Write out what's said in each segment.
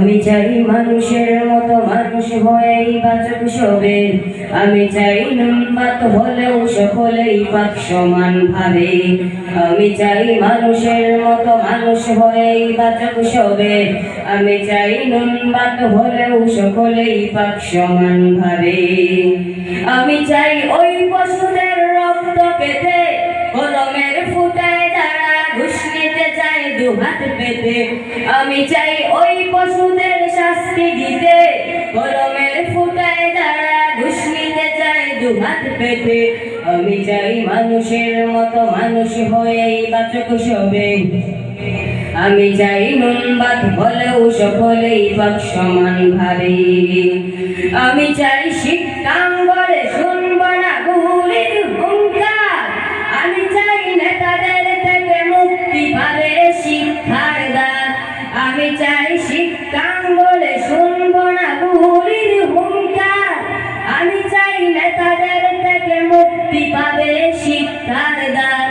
আমি চাই মানুষের মতো মানুষ হয়েই বাচক সবে। আমি চাই নুনবাত হলেও সকলেই পাক সমান ভাবে আমি চাই মানুষের মতো মানুষ হয়েই বাচক সবে। আমি চাই নুনবাত হলেও সকলেই পাক সমান ভাবে আমি চাই ওই পশুদের রক্ত পেতে, কলমের ফুটায় যারা ঘুষ নিতে চায় দুহাত পেতে। আমি চাই ওই পেতে আমি চাই মানুষের মতো মানুষ হয়েই বাচক সবে। আমি চাই ভাত হলেও সকলেই সমান ভাবে। আমি চাই শুনব না গুলির হুঙ্কার। আমি চাই নেতাদের থেকে মুক্তি পাবে শিক্ষার দ্বার। আমি চাই শিক্ষাঙ্গলে পাবে শিক্ষার দ্বার।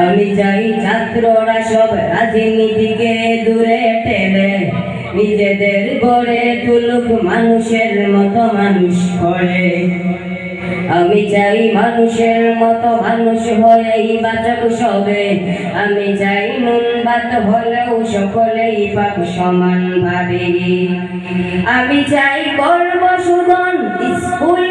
আমি চাই ছাত্ররা সব রাজনীতিকে দূরে নিজেদের গড়ে তুলুক মানুষের মতো মানুষ করে আমি চাই মানুষের মতো মানুষ সবে। আমি চাই নুন ভাত হলেও সকলেই পাক সমান ভাবে আমি চাই কর্মসুদন স্কুল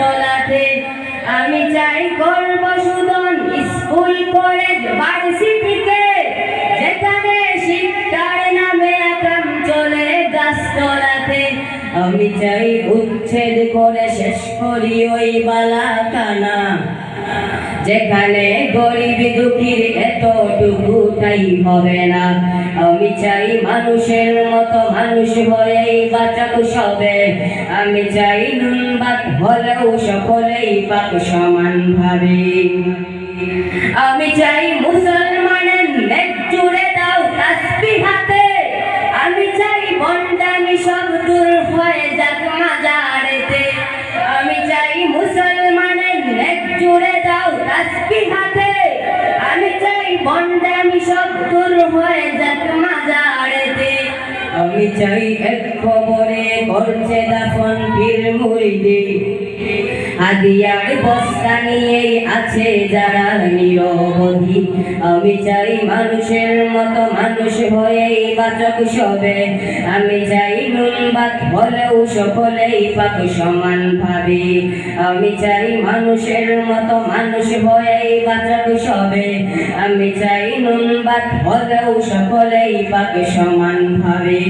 গাছতলাতে আমি চাই কর্মসুদন স্কুল, কলেজ ভার্সিটিকে যেখানে শিক্ষার নামে আকাম চলে গাছতলাতে আমি চাই উচ্ছেদ করে শেষ করি ওই বালাখানা। যেখানে গরিব দুঃখীর এতটুকু তাই হবে না। আমি চাই মানুষের মতো মানুষ হয়েই বাঁচাক সবে। আমি চাই নুন ভাত হলেও সকলেই পাক সমান ভাবে আমি চাই মুসলমানের আমি চাই এক খবরে করছে দাফন পীর মুরিদি হাদিয়ার বস্তা নিয়েই আছে যারা নিরবধি। আমি চাই মানুষের মতো মানুষ হয়েই বাচক সবে। আমি চাই নুন হলেও সকলেই পাক সমান ভাবে। আমি চাই মানুষের মতো মানুষ হয়েই বাচক সবে। আমি চাই নুন ভাত হলেও সকলেই পাক সমান ভাবে।